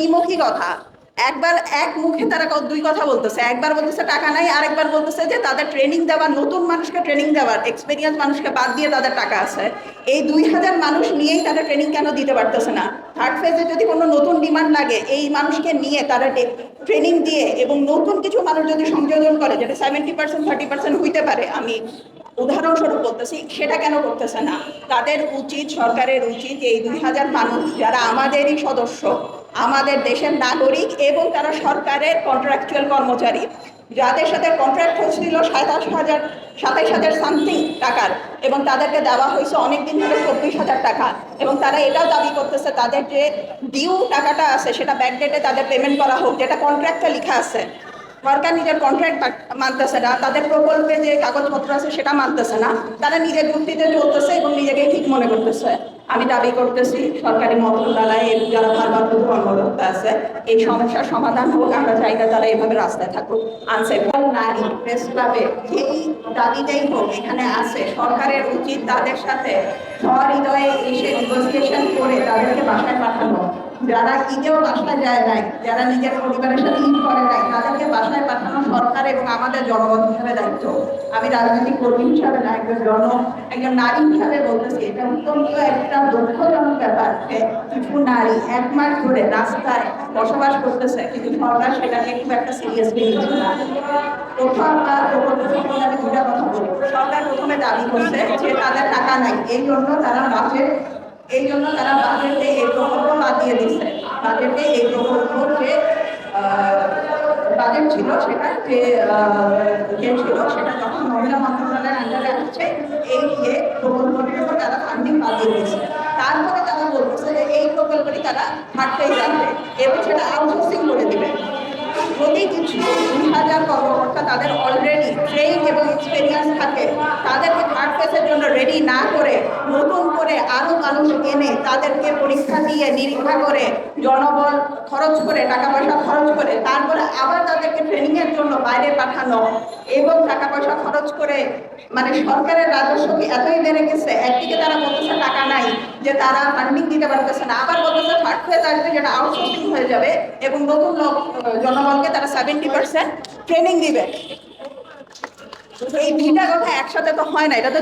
দ্বিমুখী কথা। একবার এক মুখে তারা দুই কথা বলতেছে। একবার বলতেছে টাকা নাই, আরেকবার বলতেছে যে তাদের ট্রেনিং দেওয়ার, নতুন মানুষকে ট্রেনিং দেওয়ার এক্সপিরিয়েন্স মানুষকে বাদ দিয়ে তাদের টাকা আছে। এই দুই হাজার মানুষ নিয়েই তারা ট্রেনিং কেন দিতে পারতেছে না? থার্ড ফেজে যদি কোনো নতুন ডিমান্ড লাগে, এই মানুষকে নিয়ে তারা ট্রেনিং দিয়ে এবং নতুন কিছু মানুষ যদি সংযোজন করে, যেটা সেভেন্টি পার্সেন্ট থার্টি পার্সেন্ট হইতে পারে, আমি উদাহরণস্বরূপ বলতেছি, সেটা কেন করতেছে না? তাদের উচিত, সরকারের উচিত এই দুই হাজার মানুষ যারা আমাদেরই সদস্য আমাদের দেশের নাগরিক এবং তারা সরকারের কন্ট্রাকচুয়াল কর্মচারী। যাদের সাথে কন্ট্রাক্ট হয়েছিল সাতাশ হাজার সাতাইশ হাজার সামথিং টাকার এবং তাদেরকে দেওয়া হয়েছে অনেক দিন ধরে চব্বিশ হাজার টাকা। এবং তারা এটাও দাবি করতেছে, তাদের যে ডিউ টাকাটা আছে, সেটা ব্যাকডেটে তাদের পেমেন্ট করা হোক, যেটা কন্ট্রাক্টে লেখা আছে। সরকার নিজের কন্ট্রাক্ট মানতেছে না, তাদের প্রকল্পে যে কাগজপত্র আছে সেটা মানতেছে না, তারা নিজের যুক্তিতে চলতেছে এবং নিজেকে ঠিক মনে করতেছে। আমি দাবি করতেছি, সরকারি মন্ত্রণালয় যারা ভারপ্রাপ্ত কর্মকর্তা আছে, এই সমস্যার সমাধান হোক, আমরা চাই না তারা এভাবে রাস্তায় থাকুক। আনসেফল নারী প্রেস ক্লাবে যেই দাবিটাই হোক এখানে আছে, সরকারের উচিত তাদের সাথে সহৃদয়ে এসে নেগোসিয়েশন করে তাদেরকে বাসায় পাঠানো। যারা ঈদেও বাসায় যায় নাই, যারা নিজের পরিবারের সাথে ঈদ করে নাই, তাদেরকে বাসায় পাঠানো সরকার এবং আমাদের জনগণ হিসাবে দায়িত্ব। আমি রাজনৈতিক কর্মী হিসাবে না, একজন জন, একজন নারী হিসাবে বলতেছি, এটা অত্যন্ত একটা দুঃখজনক ব্যাপার যে কিছু নারী এক মাস ধরে রাস্তায় বসবাস করতেছে, কিন্তু সরকার সেটাকে খুব একটা সিরিয়াসলি নিচ্ছে না। প্রথম আমি দুটা কথা বলি সরকার প্রথমে দাবি করছে যে তাদের টাকা নাই, এই জন্য তারা বাজেট এই জন্য তারা বাজেটে এই প্রকল্প বাদ দিয়ে দিচ্ছে বাজেটে এই প্রকল্প যে বাজেট ছিল সেটা যে ছিল সেটা যখন মহিলা মন্ত্রণালয়ের আন্ডারে আসছে, এই যে প্রকল্পটির উপর তারা ফান্ডিং বাদ দিয়ে দিচ্ছে তারপরে তারা বলতেছে যে এই প্রকল্পটি তারা হাঁটতেই যাবে এবং সেটা আউটসোর্সিং করে দেবে। যদি কিছু দুই হাজার কর্মকর্তা তাদের ট্রেন এবং এক্সপিরিয়েন্স থাকে, তাদেরকে থার্ড ফেসের জন্য রেডি না করে নতুন করে আরও মানুষ এনে তাদেরকে পরীক্ষা দিয়ে নিরীক্ষা করে, জনবল খরচ করে, টাকা পয়সা খরচ করে, তারপরে আবার তাদেরকে ট্রেনিংয়ের জন্য বাইরে পাঠানো এবং টাকা পয়সা খরচ করে। মানে সরকারের রাজস্ব কি এতই বেড়ে গেছে? একদিকে তারা বলতেছে টাকা নাই, যে তারা ফান্ডিং দিতে পারতেছে না, আবার বলতেছে থার্ড ফেজ আসবে যেটা আউটসোর্সিং হয়ে যাবে এবং নতুন লোক জনগণকে তারা সেভেন্টি পার্সেন্ট ট্রেনিং দিবে। এই তিনটা কথা একসাথে তো হয় না এটা তো